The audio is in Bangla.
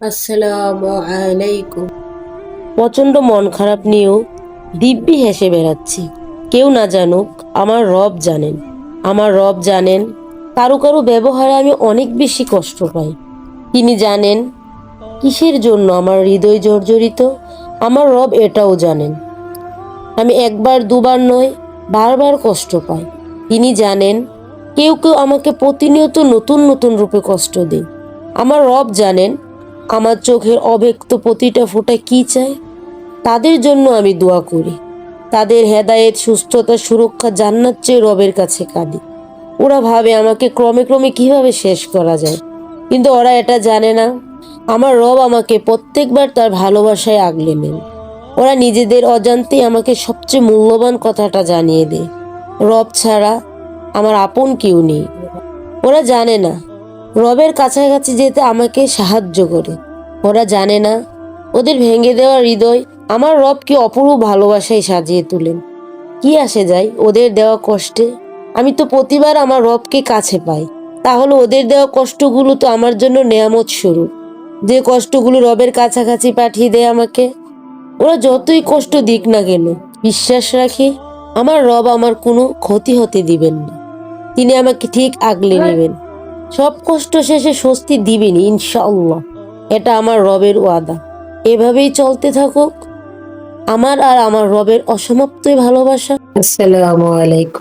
আসসালামু আলাইকুম। প্রচণ্ড মন খারাপ নিয়েও দিব্যি হেসে বেড়াচ্ছি। কেউ না জানুক, আমার রব জানেন। আমার রব জানেন, কারও কারও ব্যবহারে আমি অনেক বেশি কষ্ট পাই। তিনি জানেন, কিসের জন্য আমার হৃদয় জর্জরিত? আমার রব এটাও জানেন। আমি একবার, দুবার নয়, বারবার কষ্ট পাই। তিনি জানেন, কেউ কেউ আমাকে প্রতিনিয়ত নতুন নতুন রূপে কষ্ট দেয়। আমার রব জানেন আমার চোখের অব্যক্ত প্রতিটা ফোঁটা কি চায়? তাদের জন্য আমি দোয়া করি। তাদের হেদায়েত, সুস্থতা, সুরক্ষা জান্নাত চেয়ে রবের কাছে কাঁদি। ওরা ভাবে আমাকে ক্রমে ক্রমে কীভাবে শেষ করা যায়। কিন্তু ওরা এটা জানে না। আমার রব আমাকে প্রত্যেকবার তার ভালোবাসায় আগলে নেন। ওরা নিজেদের অজান্তেই আমাকে সবচেয়ে মূল্যবান কথাটা জানিয়ে দেয়। রব ছাড়া আমার আপন কেউ নেই। ওরা জানে না রবের কাছাকাছি যেতে আমাকে সাহায্য করে। ওরা জানে না। ওদের ভেঙে দেওয়া হৃদয় আমার রবকে অপূর্ব ভালোবাসায় সাজিয়ে তোলেন কি আসে যায় ওদের দেওয়া কষ্টে? আমি তো প্রতিবার আমার রবকে কাছে পাই। তাহলে ওদের দেওয়া কষ্টগুলো তো আমার জন্য নেয়ামত শুরু যে কষ্টগুলো রবের কাছাকাছি পাঠিয়ে দেয় আমাকে, ওরা যতই কষ্ট দিক না কেন, বিশ্বাস রাখি আমার রব আমার কোনো ক্ষতি হতে দিবেন না। তিনি আমাকে ঠিক আগলে নেবেন। সব কষ্ট শেষে স্বস্তি দিবেন, ইনশাআল্লাহ। এটা আমার রবের ওয়াদা। এভাবেই চলতে থাকুক। আমার আর আমার রবের অসমাপ্তই ভালোবাসা। আসসালামু আলাইকুম।